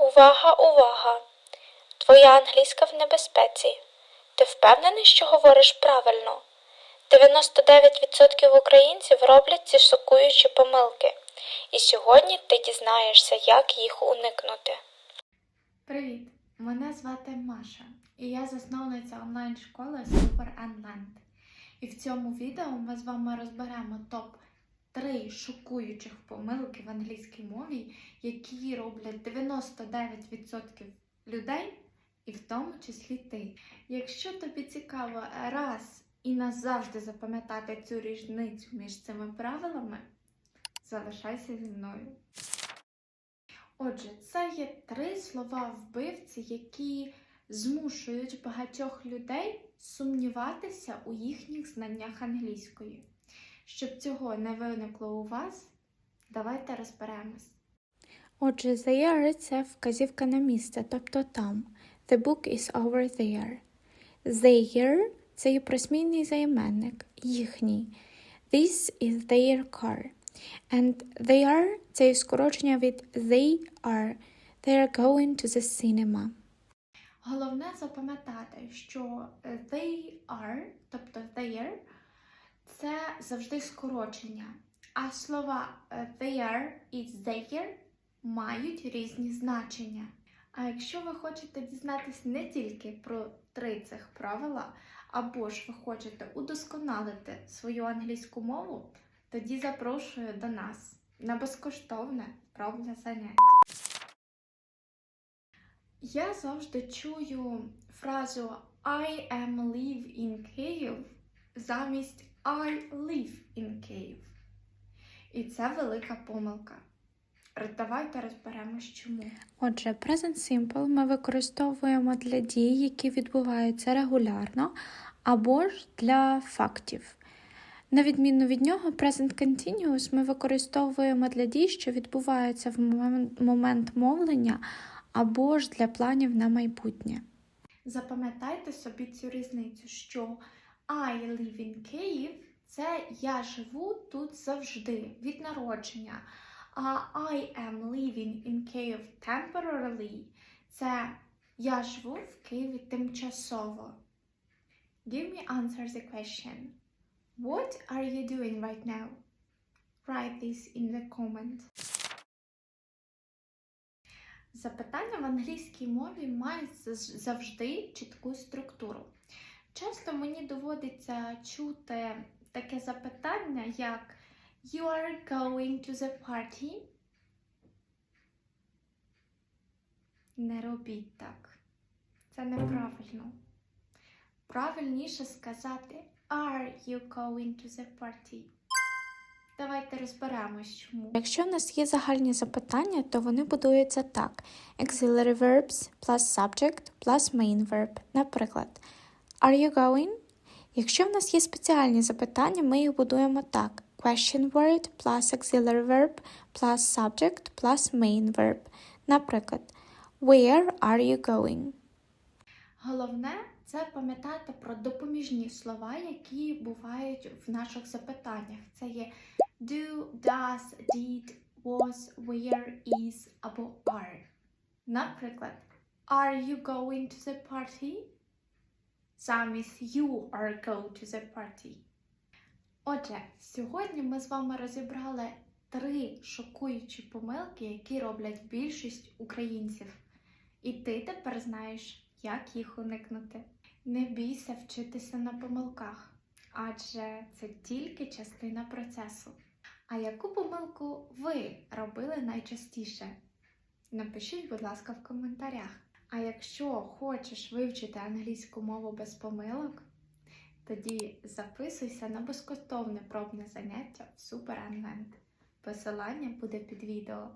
Увага, увага! Твоя англійська в небезпеці. Ти впевнений, що говориш правильно? 99% українців роблять ці шокуючі помилки, і сьогодні ти дізнаєшся, як їх уникнути. Привіт! Мене звати Маша, і я засновниця онлайн-школи Super Land. І в цьому відео ми з вами розберемо топ 3 шокуючих помилки в англійській мові, які роблять 99% людей, і в тому числі ти. Якщо тобі цікаво раз і назавжди запам'ятати цю різницю між цими правилами, залишайся зі мною. Отже, це є три слова вбивці, які змушують багатьох людей сумніватися у їхніх знаннях англійської. Щоб цього не виникло у вас, давайте розберемось. Отже, there – це вказівка на місце, тобто там. The book is over there. Their – це є присмійний займенник, їхній. This is their car. And they are – це є скорочення від they are. They are going to the cinema. Головне запам'ятати, що they are, тобто their, це завжди скорочення, а слова е, their і their мають різні значення. А якщо ви хочете дізнатися не тільки про три цих правила, або ж ви хочете удосконалити свою англійську мову, тоді запрошую до нас на безкоштовне пробне заняття. Я завжди чую фразу I am live in Kyiv замість I live in Kyiv. І це велика помилка. Давайте розберемось чому. Отже, Present Simple ми використовуємо для дій, які відбуваються регулярно, або ж для фактів. На відміну від нього, Present Continuous ми використовуємо для дій, що відбуваються в момент- момент мовлення, або ж для планів на майбутнє. Запам'ятайте собі цю різницю, що I live in Kyiv – це я живу тут завжди від народження. А I am living in Kyiv temporarily – це я живу в Києві тимчасово. Give me answer the question. What are you doing right now? Write this in the comment. Запитання в англійській мові мають завжди чітку структуру. Доводиться чути таке запитання, як You are going to the party? Не робіть так. Це неправильно. Правильніше сказати Are you going to the party? Давайте розберемось, чому. Якщо в нас є загальні запитання, то вони будуються так: Auxiliary verbs plus subject plus main verb. Наприклад, Are you going? Якщо в нас є спеціальні запитання, ми їх будуємо так: Question word plus auxiliary verb plus subject plus main verb. Наприклад, Where are you going? Головне це пам'ятати про допоміжні слова, які бувають в наших запитаннях. Це є do, does, did, was, were, is або are. Наприклад, Are you going to the party? Замість you are go to the party. Отже, сьогодні ми з вами розібрали три шокуючі помилки, які роблять більшість українців. І ти тепер знаєш, як їх уникнути. Не бійся вчитися на помилках, адже це тільки частина процесу. А яку помилку ви робили найчастіше? Напишіть, будь ласка, в коментарях. А якщо хочеш вивчити англійську мову без помилок, тоді записуйся на безкоштовне пробне заняття в SuperAnvent. Посилання буде під відео.